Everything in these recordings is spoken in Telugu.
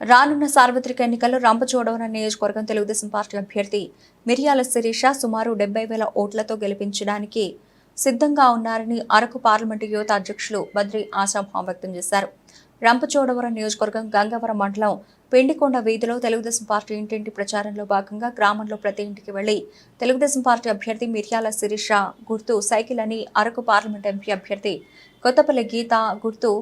రానున్న సార్వత్రిక ఎన్నికల్లో రంపచోడవరం నియోజకవర్గం తెలుగుదేశం పార్టీ అభ్యర్థి మిరియాల శిరీష సుమారు డెబ్బై వేల ఓట్లతో గెలిపించడానికి సిద్ధంగా ఉన్నారని అరకు పార్లమెంటు యువత అధ్యక్షులు బద్రి ఆశాభావం వ్యక్తం చేశారు. రంపచోడవరం నియోజకవర్గం గంగవరం మండలం పెండికొండ వీధిలో తెలుగుదేశం పార్టీ ఇంటింటి ప్రచారంలో భాగంగా గ్రామంలో ప్రతి ఇంటికి వెళ్ళి తెలుగుదేశం పార్టీ అభ్యర్థి మిర్యాల శిరీష గుర్తు సైకిల్ అని అరకు పార్లమెంట్ ఎంపీ అభ్యర్థి కొత్తపల్లి గీత గుర్తు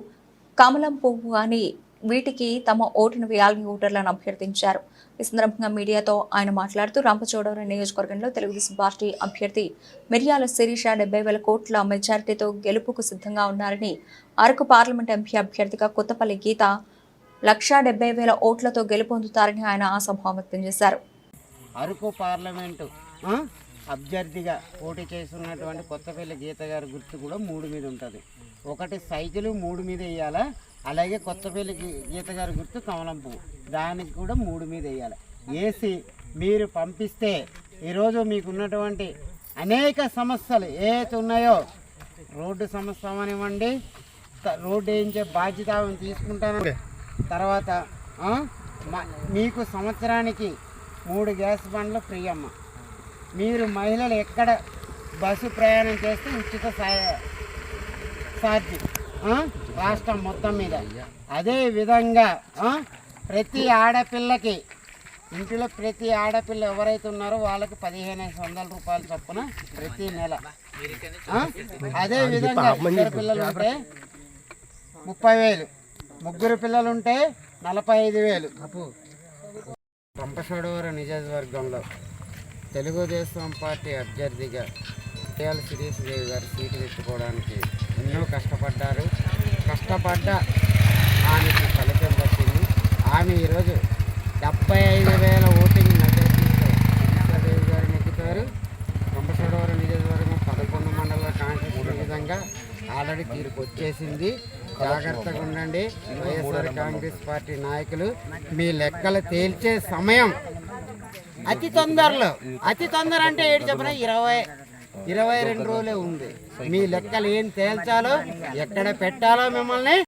కమలం పువ్వు అని వీటికి తమ ఓటును వేయాలని ఓటర్లను అభ్యర్థించారు. ఈ సందర్భంగా మీడియాతో ఆయన మాట్లాడుతూ రంపచోడవరం నియోజకవర్గంలో తెలుగుదేశం పార్టీ అభ్యర్థి మిర్యాల శిరీష డెబ్బై వేల కోట్ల మెజారిటీతో గెలుపుకు సిద్ధంగా ఉన్నారని అరకు పార్లమెంట్ ఎంపీ అభ్యర్థిగా కొత్తపల్లి గీత లక్షా డెబ్బై వేల ఓట్లతో గెలుపొందుతారని ఆయన ఆశాభావం వ్యక్తం చేశారు. అరకు పార్లమెంటు అభ్యర్థిగా పోటీ చేస్తున్నటువంటి కొత్తపల్లి గీత గారి గుర్తు కూడా మూడు మీద ఉంటుంది. ఒకటి సైకిల్ మూడు మీద వేయాలా? అలాగే కొత్తపల్లికి గీత గారి గుర్తు కమలం పువ్వు. దానికి కూడా మూడు మీద వేయాలి. వేసి మీరు పంపిస్తే ఈరోజు మీకున్నటువంటి అనేక సమస్యలు ఏవైతే ఉన్నాయో రోడ్డు సమస్య అవనివ్వండి రోడ్డు వేయించే బాధ్యత తీసుకుంటాను. తర్వాత మీకు సంవత్సరానికి మూడు గ్యాస్ బండ్లు ఫ్రీ అమ్మ. మీరు మహిళలు ఎక్కడ బస్సు ప్రయాణం చేస్తే ఉచిత సాయ సాధ్యం. రాష్ట్రం మొత్తం మీద. అదే విధంగా ప్రతి ఆడపిల్లకి ఇంటిలో ప్రతి ఆడపిల్ల ఎవరైతే ఉన్నారో వాళ్ళకి పదిహేను వందల రూపాయల చొప్పున ప్రతి నెల. అదే విధంగా ఇద్దరు పిల్లలు ఉంటే ముప్పై వేలు. ముగ్గురు పిల్లలు ఉంటే నలభై ఐదు వేలు. రంపచోడవరం నియోజకవర్గంలో తెలుగుదేశం పార్టీ అభ్యర్థిగా ముత్యాల శిరీష్ దేవి గారు సీటు తెచ్చుకోవడానికి ఎన్నో కష్టపడ్డారు. కష్టపడ్డ ఆమెకు ఫలితం వచ్చింది. ఆమె ఈరోజు డెబ్బై ఐదు వేల ఓటింగ్ నగరదేవి గారు నెగ్గుతారు రంపచోడవరం నియోజకవర్గం పదకొండు మండల కాంగ్రెస్ విధంగా ఆల్రెడీ తీరుకు వచ్చేసింది జాగ్రత్తగా ఉండండి. వైఎస్ఆర్ కాంగ్రెస్ పార్టీ నాయకులు మీ లెక్కలు తేల్చే సమయం. అతి తొందరలో అతి తొందర అంటే ఏడు చెప్పిన? ఇరవై ఇరవై రెండు రోజులే ఉంది. మీ లెక్కలు ఏం తేల్చాలో ఎక్కడ పెట్టాలో మిమ్మల్ని